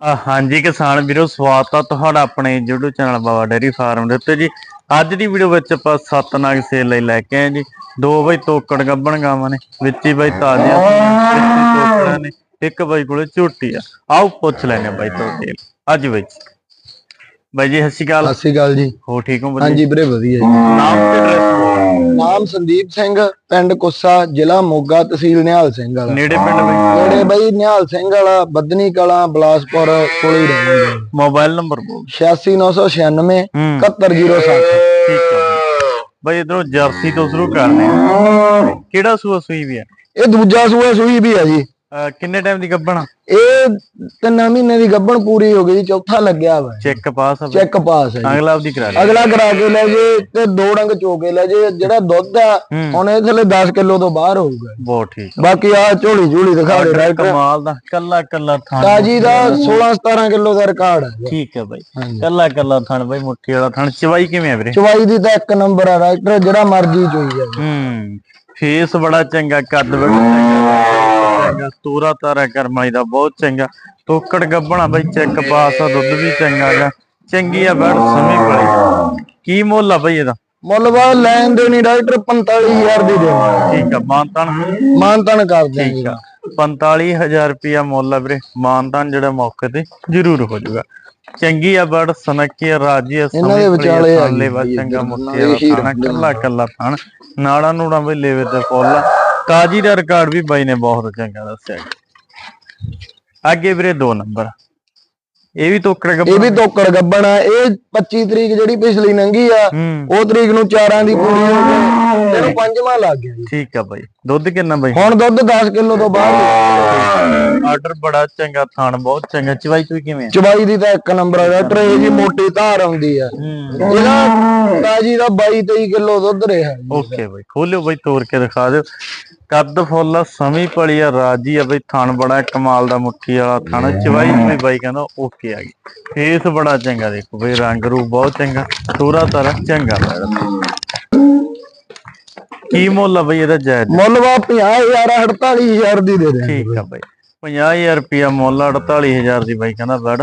ਹਾਂਜੀ ਕਿਸਾਨ ਵੀਰੋ, ਸਵਾਗਤ ਆ ਤੁਹਾਡਾ ਆਪਣੇ YouTube channel Baba dairy farm ਦੇ ਉੱਤੇ ਜੀ। ਅੱਜ ਦੀ ਵੀਡੀਓ ਵਿੱਚ ਆਪਾਂ ਸੱਤ ਨਾਗ ਸੇਲ ਲਈ ਲੈ ਕੇ ਆਏ ਜੀ। ਦੋ ਬਈ ਤੋਕੜ ਗੱਬਣ ਗਾਵਾਂ ਨੇ, ਵਿੱਚ ਹੀ ਬਈ ਤਾਜ਼ੀਆਂ ਤੋਕੜਾਂ ਨੇ, ਇੱਕ ਬਈ ਕੋਲੇ ਝੋਟੀ ਆ। ਆਓ ਪੁੱਛ ਲੈਣੇ ਬਾਈ ਤੋਂ ਤੇਲ ਅੱਜ ਵਿੱਚ ਬਾਈ ਜੀ ਸਤਿ ਸ਼੍ਰੀ ਅਕਾਲ। ਸਤਿ ਸ਼੍ਰੀ ਅਕਾਲ ਜੀ। ਹੋ ਠੀਕ ਹੋ ਹਾਂਜੀ ਵੀਰੇ ਵਧੀਆ ਜੀ। ਨਾਮ ਤੇ ਐਡਰੈਸ ਨਾਮ ਸੰਦੀਪ ਸਿੰਘ ਪਿੰਡ ਕੁੱਸਾ ਜ਼ਿਲ੍ਹਾ ਮੋਗਾ ਤਹਿਸੀਲ ਨਿਹਾਲ ਸਿੰਘ ਵਾਲਾ। ਨੇੜੇ ਪਿੰਡ ਬਈ? ਜਿਹੜੇ ਬਈ ਨਿਹਾਲ ਸਿੰਘ ਵਾਲਾ ਬੱਦਨੀ ਕਲਾਂ ਬਲਾਸਪੁਰ ਕੋਲੇ ਹੀ ਰਹਿੰਦੇ ਮੋਬਾਈਲ ਨੰਬਰ ਬੋਲ 86996 ਹੂੰ। 71060 ਠੀਕ ਹੈ ਬਈ ਇਧਰੋਂ ਜਰਸੀ ਤੋਂ ਸ਼ੁਰੂ ਕਰਨੇ ਆ। ਕਿਹੜਾ ਸੂਆ ਸੂਈ ਵੀ ਆ? ਇਹ ਦੂਜਾ ਸੂਆ ਸੂਈ ਵੀ ਆ ਜੀ। ਕਿੰਨੇ ਟਾਈਮ ਦੀ ਗੱਬਣ ਇਹ ਤਿੰਨ ਮਹੀਨੇ ਦੀ ਗੱਭਣ ਪੂਰੀ ਹੋ ਗਈ ਜੀ ਚੌਥਾ ਲੱਗਿਆ ਵਾ। ਚੈੱਕ ਪਾਸ ਆ। ਚੈੱਕ ਪਾਸ ਹੈ ਅਗਲਾ ਆਪਦੀ ਕਰਾ ਲਈ ਅਗਲਾ ਕਰਾ ਕੇ ਲੈ ਜੇ ਤੇ ਦੋ ਡੰਗ ਚੋ ਕੇ ਲੈ ਜੇ ਜਿਹੜਾ ਦੁੱਧ ਆ। ਹੁਣ ਇਹ ਥੱਲੇ 10 ਕਿਲੋ ਤੋਂ ਬਾਹਰ ਹੋਊਗਾ। ਬਹੁਤ ਠੀਕ ਬਾਕੀ ਆ ਝੋਲੀ ਝੋਲੀ ਦਿਖਾ ਦੇ ਡਾਕਟਰ ਕਮਾਲ ਦਾ ਕੱਲਾ ਕੱਲਾ ਥਣ ਤਾਜੀ ਦਾ 16 17 ਕਿਲੋ ਦਾ ਰਿਕਾਰਡ ਹੈ ਠੀਕ ਹੈ ਬਾਈ। ਕੱਲਾ ਕੱਲਾ ਥਣ ਬਾਈ ਮੁੱਠੀ ਵਾਲਾ ਥਣ। ਚਵਾਈ ਕਿਵੇਂ ਆ ਵੀਰੇ? ਚਵਾਈ ਦੀ ਤਾਂ ਇੱਕ ਨੰਬਰ ਆ ਡਾਕਟਰ ਜਿਹੜਾ ਮਰਜ਼ੀ ਚੋਈ ਜਾਵੇ। ਹੂੰ। ਫੇਸ ਬੜਾ ਚੰਗਾ ਕੱਦ ਬੜਾ ਚੰਗਾ। ਚੰਗਾ ਤੂਰਾ ਤਾਰਾ ਕਰਮਾਈ ਦਾ ਬਹੁਤ ਚੰਗਾ। ਤੋਕੜ ਗੱਬਣਾ ਬਾਈ ਚੈੱਕ ਪਾਸ ਆ ਦੁੱਧ ਵੀ ਚੰਗਾ ਗਾ ਚੰਗੀ ਆ ਬੜ ਸਮੀ ਬੜੀ ਕੀ ਮੁੱਲ ਆ ਬਾਈ ਇਹਦਾ? ਮੁੱਲ ਵਾ ਲੈਣ ਦੇ ਨਹੀਂ ਡਾਕਟਰ 45000 ਦੀ ਦੇਵਾਂ ਠੀਕ ਆ ਮਾਨਤਾਨ? ਮਾਨਤਨ ਕਰ ਠੀਕ ਦੇਂਗੇ ਆ 45000 ਰੁਪਿਆ ਮੁੱਲ ਆ ਵੀਰੇ। ਮਾਨਤਾਨ ਜਿਹੜਾ ਮੌਕੇ ਤੇ ਜ਼ਰੂਰ ਹੋ ਜਾਊਗਾ। ਚੰਗੀ ਆ ਬੜ ਸਨਕੀ ਆ ਰਾਜੀ ਆ ਇਹਨਾਂ ਦੇ ਵਿਚਾਲੇ ਆ ਚੰਗਾ ਦੇ ਹੀ ਥਾਣਾ ਕੱਲਾ ਕੱਲਾ ਥਾਣ ਨਾੜਾ ਨੂੜਾ ਵੀ ਲੈਵੇ ਤੇ ਫੁੱਲ ਤਾਜੀ ਦਾ ਰਿਕਾਰਡ ਵੀ ਬਾਈ ਨੇ ਬਹੁਤ ਚੰਗਾ ਦੱਸਿਆ। ਅੱਗੇ ਵੀਰੇ 2 ਨੰਬਰ ਇਹ ਵੀ ਤੋਕੜ ਗੱਪ ਇਹ ਵੀ ਤੋਕੜ ਗੱਬਣ ਆ। ਇਹ 25 ਤਰੀਕ ਜਿਹੜੀ ਪਿਛਲੀ ਲੰਘੀ ਆ ਉਹ ਤਰੀਕ ਨੂੰ ਚਾਰਾਂ ਦੀ ਪੂਰੀ ਹੋ ਗਈ। ਇਹਨੂੰ ਪੰਜਵਾਂ ਲੱਗ ਗਿਆ ਜੀ। ਠੀਕ ਆ ਬਾਈ। ਦੁੱਧ ਕਿੰਨਾ ਬਾਈ? ਹੁਣ ਦੁੱਧ 10 ਕਿਲੋ ਤੋਂ ਬਾਹਰ ਆਰਡਰ ਬੜਾ ਚੰਗਾ ਥਾਣ ਬਹੁਤ ਚੰਗਾ। ਚਵਾਈ ਚੁਈ ਕਿਵੇਂ? ਚਵਾਈ ਦੀ ਤਾਂ ਇੱਕ ਨੰਬਰ ਆ ਇਹ ਜੀ ਮੋਟੀ ਧਾਰ ਆਉਂਦੀ ਆ। ਹੂੰ। ਇਹਦਾ ਤਾਜੀ ਦਾ 22 23 ਕਿਲੋ ਦੁੱਧ ਰਿਹਾ ਜੀ। ਓਕੇ ਬਾਈ। ਖੋਲਿਓ ਬਾਈ ਤੋੜ ਕੇ ਦਿਖਾ ਦਿਓ। ਕੱਦ ਫੁੱਲ ਸਮੀ ਪਲੀ ਆ ਰਾਜੀ ਆ ਬਈ। ਥਣ ਬੜਾ ਕਮਾਲ ਦਾ ਮੁੱਠੀ ਵਾਲਾ ਥਣ। ਚਵਾਈ ਵੀ ਬਾਈ ਕਹਿੰਦਾ ਓਕੇ ਆ ਗਈ। ਫੇਸ ਬੜਾ ਚੰਗਾ ਦੇਖੋ ਬਈ ਰੰਗ ਰੂਪ ਬਹੁਤ ਚੰਗਾ। ਤੋਰਾ ਤਾਰਾ ਚੰਗਾ ਲੱਗਦਾ। ਕੀ ਮੁੱਲ ਆ ਬਈ ਇਹਦਾ ਜਾਇਜ਼? ਮੁੱਲ ਵਾ 50000 48000 ਦੀ ਦੇ ਦੇ ਠੀਕ ਆ ਬਾਈ। 50000 ਰੁਪਿਆ ਮੁੱਲ ਆ, 48000 ਦੀ ਬਾਈ ਕਹਿੰਦਾ ਬੜ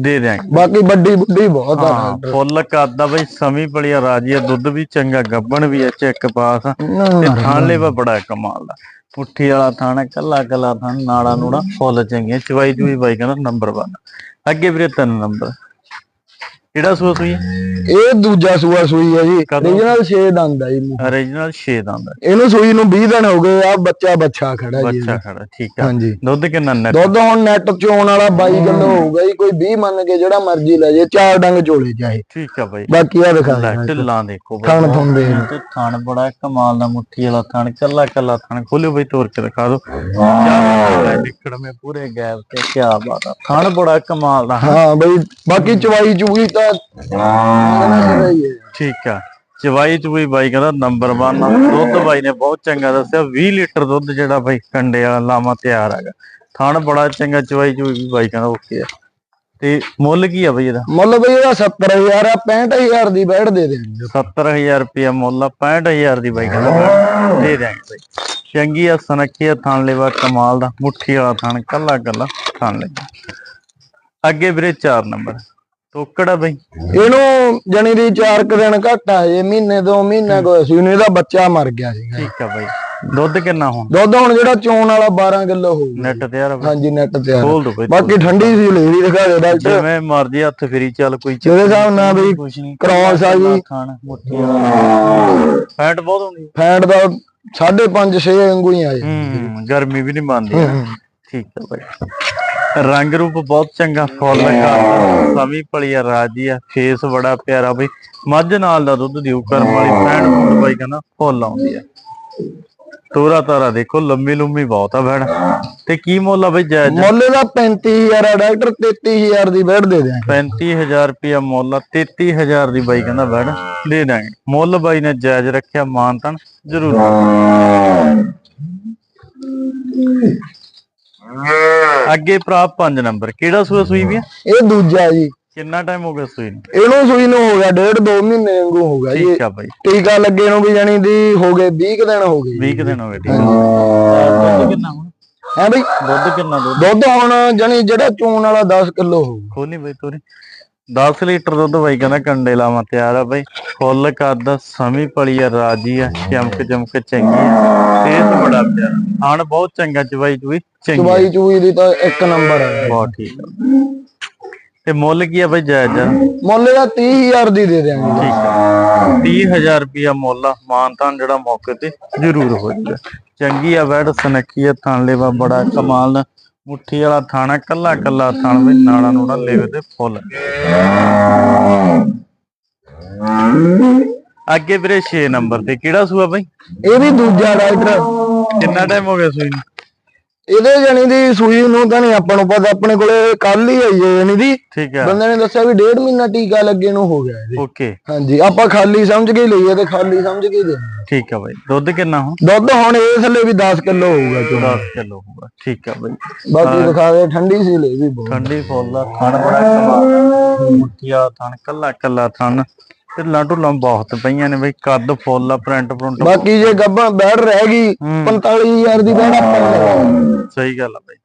ਦੇ ਦਿਆਂਗੇ। ਬਾਕੀ ਵੱਡੀ ਬੁੱਢੀ ਬਹੁਤ ਆ ਫੁੱਲ ਕੱਦ ਆ ਬਈ ਸਮੀ ਪਲੀ ਆ ਰਾਜੀ ਆ ਦੁੱਧ ਵੀ ਚੰਗਾ ਗੱਬਣ ਵੀ ਆ ਚੈੱਕ ਪਾਸ ਤੇ ਥਾਣ ਲੈਵਾ ਬੜਾ ਕਮਾਲ ਦਾ ਪੁੱਠੀ ਵਾਲਾ ਥਾਣਾ ਕੱਲਾ ਕੱਲਾ ਥਾਣ ਨਾੜਾ ਨੂੜਾ ਫੁੱਲ ਚੰਗੀਆਂ ਚਵਾਈ ਚੂਈ ਬਾਈ ਕਹਿੰਦਾ ਨੰਬਰ 1 ਅੱਗੇ ਵੀਰੇ ਤਿੰਨ ਨੰਬਰ ਕਿਹੜਾ ਸੂਆ ਸੂਈ ਇਹ ਦੂਜਾ ਸੂਆ ਸੂਈ ਆ ਜੀ। ਕਦੋਂ? ਰੀਜਨਲ 6 ਦੰਦ ਆ ਜੀ origignal 6 ਦੰਦ ਇਹਨੂੰ ਸੂਈ ਨੂੰ 20 ਦਿਨ ਹੋ ਗਏ ਆ ਬੱਚਾ ਬੱਚਾ ਖੜਾ ਜੀ ਬੱਚਾ ਖੜਾ ਠੀਕ ਆ। ਹਾਂਜੀ। ਦੁੱਧ ਕਿੰਨਾ ਨੈਟ ਦੁੱਧ ਹੁਣ ਨੈਟ ਚੋਣ ਵਾਲਾ 22 ਕਿਲੋ ਹੋਊਗਾ ਜੀ ਕੋਈ 20 ਮੰਨ ਕੇ ਜਿਹੜਾ ਮਰਜ਼ੀ ਲੈ ਜੇ ਚਾਰ ਡੰਗ ਚੋਲੇ ਚਾਹੇ। ਠੀਕ ਆ ਬਾਈ। ਬਾਕੀ ਆ ਦਿਖਾ ਲੈ ਦੇ ਢਿੱਲਾਂ ਦੇਖੋ ਬਾਈ। ਥਣ ਥੁੰਦੇ ਤੇ ਥਣ ਬੜਾ ਕਮਾਲ ਦਾ ਮੁੱਠੀ ਵਾਲਾ ਥਣ ਕੱਲਾ ਕੱਲਾ ਥਣ। ਖੋਲਿਓ ਬਈ ਤੋੜ ਕੇ ਦਿਖਾ ਦਿਓ। ਚਾਹ ਨਿਕੜ ਮੇ ਪੂਰੇ ਗੈਪ ਤੇ ਕੀ ਬਾਤ ਆ। ਥਣ ਬੜਾ ਕਮਾਲ ਦਾ। ਹਾਂ ਬਈ ਬਾਕੀ ਚਵਾਈ ਚੂਈ ਹੈ। ਠੀਕ ਆ। ਚਵਾਈ ਚ ਵੀ ਬਾਈ ਕਹਿੰਦਾ ਨੰਬਰ 1 ਦੁੱਧ ਬਾਈ ਨੇ ਬਹੁਤ ਚੰਗਾ ਦੱਸਿਆ। 20 ਲੀਟਰ ਦੁੱਧ ਜਿਹੜਾ ਬਾਈ ਕੰਡੇ ਵਾਲਾ ਲਾਮਾ ਤਿਆਰ ਹੈਗਾ। ਥਣ ਬੜਾ ਚੰਗਾ ਚਵਾਈ ਚ ਵੀ ਬਾਈ ਕਹਿੰਦਾ ਓਕੇ ਆ। ਤੇ ਮੁੱਲ ਕੀ ਆ ਬਾਈ ਇਹਦਾ? ਮੁੱਲ ਬਈ ਇਹਦਾ 70000 ਆ 65000 ਦੀ ਬੈਠ ਦੇ ਦੇਣਗੇ 70000 ਰੁਪਇਆ ਮੁੱਲ ਆ 65000 ਦੀ ਬਾਈ ਕਹਿੰਦਾ ਦੇ ਬਾਈ। ਚੰਗੀ ਆ ਸਨੱਖੀ ਆ ਥਣ ਲੈਵਾ ਕਮਾਲ ਦਾ। ਮੁੱਠੀ ਵਾਲਾ ਥਣ ਕੱਲਾ ਕੱਲਾ ਥਣ ਲੈ ਅੱਗੇ ਵੀਰੇ 4 ਨੰਬਰ ਟੋਕੜਾ ਬਾਈ? ਇਹਨੂੰ ਜਣੀ ਦੀ 4 ਕੁ ਦਿਨ ਘੱਟ ਆ ਜੇ ਮਹੀਨੇ ਦੋ ਮਹੀਨਾ ਕੋਈ ਸੀ ਇਹਦਾ ਬੱਚਾ ਮਰ ਗਿਆ ਸੀਗਾ। ਠੀਕ ਆ ਬਾਈ। ਦੁੱਧ ਕਿੰਨਾ ਹੁਣ? ਦੁੱਧ ਹੁਣ ਜਿਹੜਾ ਚੋਣ ਵਾਲਾ 12 ਕਿਲੋ ਹੋਊਗਾ ਨੈਟ ਤੇ ਯਾਰ ਹਾਂਜੀ ਨੈਟ ਤੇ ਆ। ਦੋ ਬਾਈ ਬਾਕੀ ਠੰਡੀ ਸੀ ਲੇੜੀ ਦਿਖਾ ਦੇ ਡਾਕਟਰ। ਜਿਵੇਂ ਮਰਜ਼ੀ ਹੱਥ ਫੇਰੀ ਚੱਲ ਕੋਈ ਜਿਹਦੇ ਹਿਸਾਬ ਨਾਲ ਨਹੀਂ। ਕ੍ਰਾਸ ਆ ਜੀ। ਖਾਣ ਮੁੱਠੀ ਫੈਟ ਬਹੁਤ ਹੁੰਦੀ ਫੈਟ ਦਾ 5.5 6 ਵਾਂਗੂ ਹੀ ਆ ਜੀ। ਹੂੰ ਗਰਮੀ ਵੀ ਨਹੀਂ ਮੰਨਦੀ। ਠੀਕ ਹੈ ਬਾਈ। ਰੰਗ ਰੂਪ ਬਹੁਤ ਚੰਗਾ ਫੁੱਲ ਕਰਦਾ ਸਮੀ ਪਲੀਆ ਰਾਜੀ ਆ ਫੇਸ ਬੜਾ ਪਿਆਰਾ ਬਈ। ਮੱਝ ਨਾਲ ਦਾ ਦੁੱਧ ਦਿਉ ਕਰਮ ਵਾਲੀ ਫੈਟ ਫੁੱਟ ਬਾਈ ਕਹਿੰਦਾ ਫੁੱਲ ਆਉਂਦੀ ਆ। ਤੋਰਾ ਤਾਰਾ ਦੇਖੋ ਲੰਮੀ ਲੰਮੀ ਬਹੁਤ ਆ ਭੈਣ। ਤੇ ਕੀ ਮੁੱਲ ਆ ਬਈ ਜਾਇਜ਼ ਮੁੱਲ ਦਾ 35000 ਆ ਡਾਕਟਰ 33000 ਦੀ ਬੈਠ ਦੇ ਦਿਆਂਗੇ। 35000 ਰੁਪਇਆ ਮੁੱਲ ਆ 33000 ਦੀ ਬਾਈ ਕਹਿੰਦਾ ਬੈਡ ਦੇ ਦਾਂਗੇ ਮੁੱਲ ਬਾਈ ਨੇ ਜਾਇਜ਼ ਰੱਖਿਆ ਮਾਨਤਨ ਜ਼ਰੂਰ। ਅੱਗੇ ਭਰਾ 5 ਨੰਬਰ ਕਿਹੜਾ ਸੂਆ ਸੂਈ ਵੀ ਆ ਇਹ ਦੂਜਾ ਜੀ। ਕਿੰਨਾ ਟਾਈਮ ਹੋ ਗਿਆ ਸੂਈ ਨੂੰ? ਇਹਨੂੰ ਸੂਈ ਨੂੰ ਹੋ ਗਿਆ ਡੇਢ ਦੋ ਮਹੀਨੇ ਵਾਂਗੂ ਹੋ ਗਿਆ ਜੀ। ਠੀਕ ਆ ਬਾਈ। ਟੀਕਾ ਲੱਗੇ ਨੂੰ ਵੀ ਜਾਣੀ ਦੀ ਹੋ ਗਏ 20 ਕੁ ਦਿਨ ਹੋ ਗਏ 20 ਕੁ ਦਿਨ ਹੋ ਗਏ ਠੀਕ ਆ। ਦੁੱਧ ਕਿੰਨਾ ਹੁਣ? ਹੈ ਬਈ। ਦੁੱਧ ਕਿੰਨਾ ਦੁੱਧ? ਦੁੱਧ ਹੁਣ ਜਣੀ ਜਿਹੜਾ ਚੂਨ ਵਾਲਾ 10 ਕਿਲੋ ਹੋਊ। ਖੋਲੀ ਬਈ ਤੋਰੀ। 10 ਲੀਟਰ ਦੁੱਧ ਬਾਈ ਕਹਿੰਦਾ ਕੰਡੇ ਲਾਵਾਂ ਤਿਆਰ ਆ ਬਈ। ਫੁੱਲ ਕੱਦ ਸਮੀ ਪਲੀ ਆ ਰਾਜੀ ਆ ਚਮਕ ਚਮਕ ਚੰਗੀ ਆ। ਤੇਜ਼ ਬੜਾ ਪਿਆਰਾ। ਆਣ ਬਹੁਤ ਚੰਗਾ ਚਵਾਈ ਚੁਈ ਚੰਗੀ ਆ। ਚਵਾਈ ਚੂਈ ਦੀ ਤਾਂ ਇੱਕ ਨੰਬਰ ਹੈ ਬਹੁਤ ਠੀਕ ਆ। ਤੇ ਮੁੱਲ ਕੀ ਆ ਬਈ ਜਾਇਜ਼ ਆ? ਮੁੱਲ ਦਾ 30000 ਦੀ ਦੇ ਦਿਆਂਗੇ। ਠੀਕ ਆ। 30000 ਰੁਪਿਆ ਮੁੱਲ ਆ। ਮਾਨਤਾਨ ਜਿਹੜਾ ਮੌਕੇ ਤੇ ਜ਼ਰੂਰ ਹੋ ਜਾਊਗਾ। ਚੰਗੀ ਆ ਵੈੜ ਸਨੱਖੀ ਆ ਥਣ ਲੇਵਾ ਬੜਾ ਕਮਾਲ ਮੁੱਠੀ ਵਾਲਾ ਥਾਣਾ ਕੱਲਾ ਕੱਲਾ ਥਣ ਵੀ ਨਾੜਾ ਨੂੜਾ ਲੇਵੇ ਤੇ ਫੁੱਲ। ਅੱਗੇ ਵੀਰੇ 6 ਨੰਬਰ ਤੇ ਕਿਹੜਾ ਸੂਆ ਬਈ? ਇਹ ਵੀ ਦੂਜਾ ਡਾਕਟਰ ਕਿੰਨਾ ਟਾਈਮ ਹੋ ਗਿਆ ਸੂਈ ਨੂੰ? ਇਹਦੇ ਜਣੀ ਦੀ ਸੂਈ ਨੂੰ ਤਾਂ ਨਹੀਂ ਆਪਾਂ ਨੂੰ ਪਤਾ ਆਪਣੇ ਕੋਲੇ ਕੱਲ ਹੀ ਆਈ ਹੈ ਜਣੀ ਦੀ। ਠੀਕ ਆ ਬੰਦੇ ਨੇ ਦੱਸਿਆ ਵੀ ਡੇਢ ਮਹੀਨਾ ਟੀਕਾ ਲੱਗੇ ਨੂੰ ਹੋ ਗਿਆ ਇਹਦੇ। ਓਕੇ ਹਾਂਜੀ ਆਪਾਂ ਖਾਲੀ ਸਮਝ ਕੇ ਹੀ ਲਈਏ ਤੇ ਖਾਲੀ ਸਮਝ ਕੇ ਹੀ ਦੇਣੀ ਠੀਕ ਆ ਬਈ। ਦੁੱਧ ਕਿੰਨਾ ਹੁਣ? ਦੁੱਧ ਹੁਣ ਇਹ ਥੱਲੇ ਵੀ 10 ਕਿਲੋ ਹੋਊਗਾ ਚੋਂ। 10 ਕਿਲੋ ਹੋਊਗਾ। ਠੀਕ ਆ ਬਈ। ਬਾਕੀ ਦਿਖਾ ਦੇ ਠੰਡੀ ਸੀ ਲੈ ਵੀ ਬਹੁਤ। ਠੰਡੀ ਫੁੱਲ ਥਣ ਬੜਾ ਕਮਾਲ ਮੁੱਠੀਆ ਥਣ ਕੱਲਾ ਕੱਲਾ ਥਣ ਤੇ ਢੁੱਲਾਂ ਬਹੁਤ ਪਈਆਂ ਨੇ ਬਈ ਕੱਦ ਫੁੱਲ ਆ ਪ੍ਰਿੰਟ ਪ੍ਰਿੰਟ ਬਾਕੀ ਜੇ ਗੱਬਾ ਬੈੜ ਰਹਿ ਗਈ ਹੂੰ। 45000 ਦੀ ਬੈੜ ਆਪਾਂ ਨੂੰ ਲਗਾਉਣੀ। ਸਹੀ ਗੱਲ ਆ ਬਈ।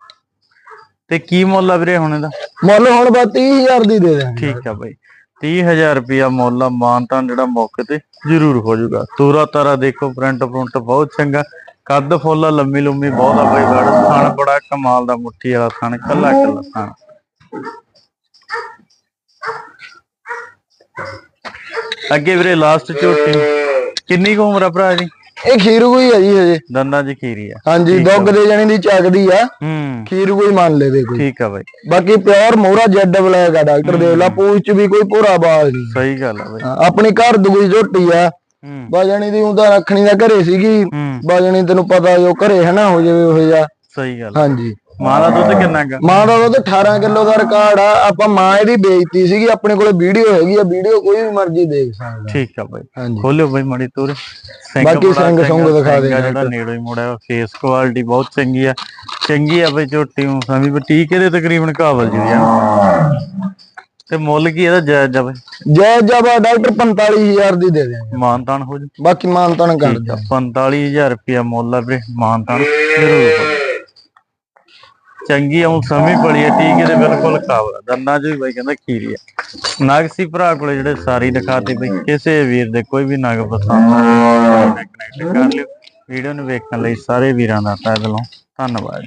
ਤੇ ਕੀ ਮੁੱਲ ਆ ਵੀਰੇ ਹੁਣ ਇਹਦਾ? ਮੁੱਲ ਹੁਣ ਬਸ 30000 ਦੀ ਦੇ ਦੇਣਗੇ ਠੀਕ ਆ ਬਈ। 30000 ਰੁਪਿਆ ਮੁੱਲ ਆ ਮਾਨਤਾਂ ਜਿਹੜਾ ਮੌਕੇ ਤੇ ਜ਼ਰੂਰ ਹੋ ਜਾਊਗਾ। ਤੂਰਾ ਤਾਰਾ ਦੇਖੋ ਪ੍ਰਿੰਟ ਪ੍ਰਿੰਟ ਬਹੁਤ ਚੰਗਾ। ਕੱਦ ਫੁੱਲ ਆ ਲੰਮੀ ਲੰਮੀ ਬਹੁਤ ਆ ਬਈ ਵੜ ਥਣ ਬੜਾ ਕਮਾਲ ਦਾ ਮੁੱਠੀ ਵਾਲਾ ਥਣ ਕੱਲਾ ਕੱਲਾ ਥਣ। ਅੱਗੇ ਵੀਰੇ ਲਾਸਟ ਝੋਟੀ ਕਿੰਨੀ ਕੁ ਉਮਰ ਆ ਭਰਾ ਜੀ ਇਹ ਖੀਰੂ ਕੋਈ ਹੈ ਜੀ ਹਜੇ। ਦੰਦਾਂ ਚ ਖੀਰੀ ਆ। ਹਾਂਜੀ ਦੁੱਗ ਦੇ ਜਣੀ ਦੀ ਚੱਕਦੀ ਆ। ਹੂੰ। ਖੀਰੂ ਕੋਈ ਮੰਨ ਲੈਵੇ ਕੋਈ। ਠੀਕ ਆ ਬਈ। ਬਾਕੀ ਪਿਓਰ ਮੋਹਰਾ ਜੈਡ ਬਲੈਕ ਆ ਡਾਕਟਰ ਦੇਖ ਲਾ ਪੂਛ ਚ ਵੀ ਕੋਈ ਭੋਰਾ ਬਾਲ ਨਹੀਂ। ਸਹੀ ਗੱਲ ਆ ਬਈ। ਹਾਂ, ਆਪਣੀ ਘਰ ਦੂਈ ਝੋਟੀ ਆ। ਹੂੰ। ਬਾਜਣੀ ਦੀ ਉਹਦਾ ਰੱਖਣੀ ਦਾ ਘਰੇ ਸੀਗੀ। ਹੂੰ। ਬਾਜਣੀ ਤੈਨੂੰ ਪਤਾ ਜੋ ਘਰੇ ਹੈ ਨਾ ਹੋ ਜਾਵੇ ਉਹ ਜਾ ਸਹੀ ਗੱਲ ਆ। ਹਾਂਜੀ। ਮਾਂ ਦਾ ਦੁੱਧ ਕਿੰਨਾ ਗਾ ਮਾਂ ਦਾ ਦੁੱਧ 18 ਕਿਲੋ ਦਾ ਰਿਕਾਰਡ ਆ। ਆਪਾਂ ਮਾਂ ਇਹਦੀ ਵੇਚਤੀ ਸੀਗੀ ਆਪਣੇ ਕੋਲੇ ਵੀਡੀਓ ਹੈਗੀ ਆ ਵੀਡੀਓ ਕੋਈ ਵੀ ਮਰਜ਼ੀ ਦੇਖ ਸਕਦਾ। ਠੀਕ ਆ ਬਈ। ਖੋਲਿਓ ਬਈ ਮੜੀ ਤੂਰ। ਬਾਕੀ ਸਿੰਘ ਸੁੰਗ ਦਿਖਾ ਦੇ ਜਿਹੜਾ ਨੇੜੋਂ ਹੀ ਮੁੜਿਆ ਫੇਸ ਕੁਆਲਿਟੀ ਬਹੁਤ ਚੰਗੀ ਆ। ਚੰਗੀ ਆ ਬਈ ਝੋਟੀ ਨੂੰ ਸਮਝ ਵੀ ਟੀਕੇ ਦੇ ਤਕਰੀਬਨ ਕਾਬਲ ਜੀ ਆ। ਤੇ ਮੁੱਲ ਕੀ ਇਹਦਾ ਜਾਇਜ਼ ਆ ਬਈ? ਜੈ ਜਬਾ ਡਾਕਟਰ 45000 ਦੀ ਦੇ ਦਿਆਂਗੇ। ਮਾਨਤਾਨ ਹੋ ਜੂ ਬਾਕੀ ਮਾਨਤਨ ਕਰ ਠੀਕ ਆ 45000 ਰੁਪਿਆ ਮੁੱਲ ਆ ਵੀਰੇ ਮਾਨਤਾਨ ਜ਼ਰੂਰ। ਚੰਗੀ ਆਉਂ ਸਮੀ ਪੜੀ ਆ ਟੀਕੇ ਦੇ ਬਿਲਕੁਲ ਕਾਬਲ 'ਚ ਵੀ ਬਈ ਕਹਿੰਦਾ ਖੀਰੀ ਆ। ਨਾਗਸੀ ਭਰਾ ਕੋਲੇ ਜਿਹੜੇ ਸਾਰੀ ਦਿਖਾਤੇ ਬਈ ਕਿਸੇ ਵੀਰ ਦੇ ਕੋਈ ਵੀ ਨਗ ਪਸੰਦ ਆ। ਕਨੈਕਟ ਕਰ ਲਿਓ। ਵੀਡੀਓ ਨੂੰ ਵੇਖਣ ਲਈ ਸਾਰੇ ਵੀਰਾਂ ਦਾ ਤਹਿ ਦਿਲੋਂ ਧੰਨਵਾਦ।